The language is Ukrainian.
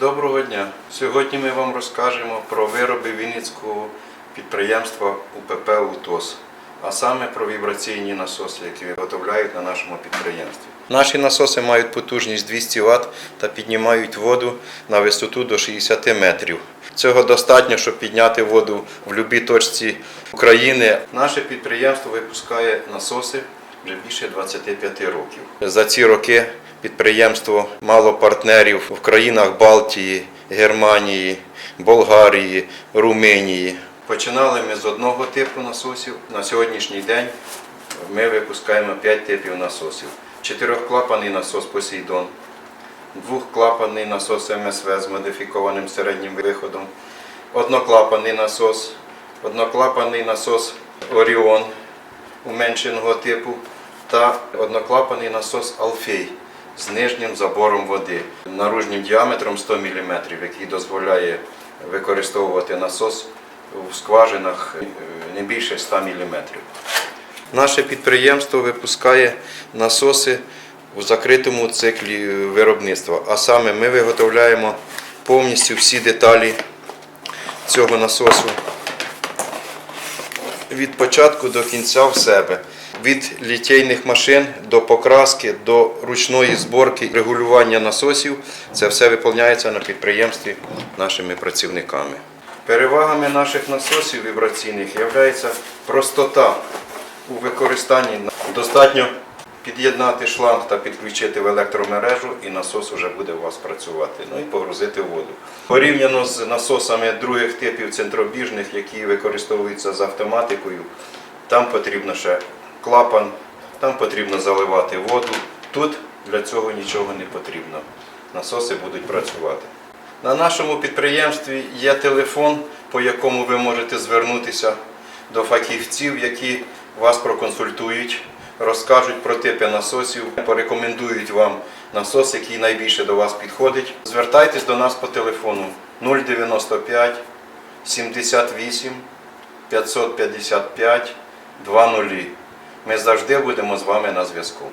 Доброго дня! Сьогодні ми вам розкажемо про вироби Вінницького підприємства УПП УТОС, а саме про вібраційні насоси, які виготовляють на нашому підприємстві. Наші насоси мають потужність 200 Вт та піднімають воду на висоту до 60 метрів. Цього достатньо, щоб підняти воду в будь-якій точці України. Наше підприємство випускає насоси вже більше 25 років. За ці роки підприємство мало партнерів в країнах Балтії, Германії, Болгарії, Румунії. Починали ми з одного типу насосів. На сьогоднішній день ми випускаємо 5 типів насосів. Чотирьохклапаний насос Посейдон, двохклапаний насос МСВ з модифікованим середнім виходом, одноклапаний насос, одноклапаний насос Оріон уменшеного типу та одноклапаний насос Алфей з нижнім забором води наружнім діаметром 100 мм, який дозволяє використовувати насос у скважинах е, не більше 100 мм. Наше підприємство випускає насоси у закритому циклі виробництва, а саме ми виготовляємо повністю всі деталі цього насосу від початку до кінця в себе. Від літейних машин до покраски, до ручної зборки, регулювання насосів це все виконується на підприємстві нашими працівниками. Перевагами наших насосів вібраційних є простота у використанні. Достатньо під'єднати шланг та підключити в електромережу, і насос вже буде у вас працювати. Ну і погрузити воду. Порівняно з насосами других типів центробіжних, які використовуються з автоматикою, там потрібно ще клапан, там потрібно заливати воду. Тут для цього нічого не потрібно. Насоси будуть працювати. На нашому підприємстві є телефон, по якому ви можете звернутися до фахівців, які вас проконсультують, розкажуть про типи насосів, порекомендують вам насос, який найбільше до вас підходить. Звертайтесь до нас по телефону 095 78 555 20. Ми завжди будемо з вами на зв'язку.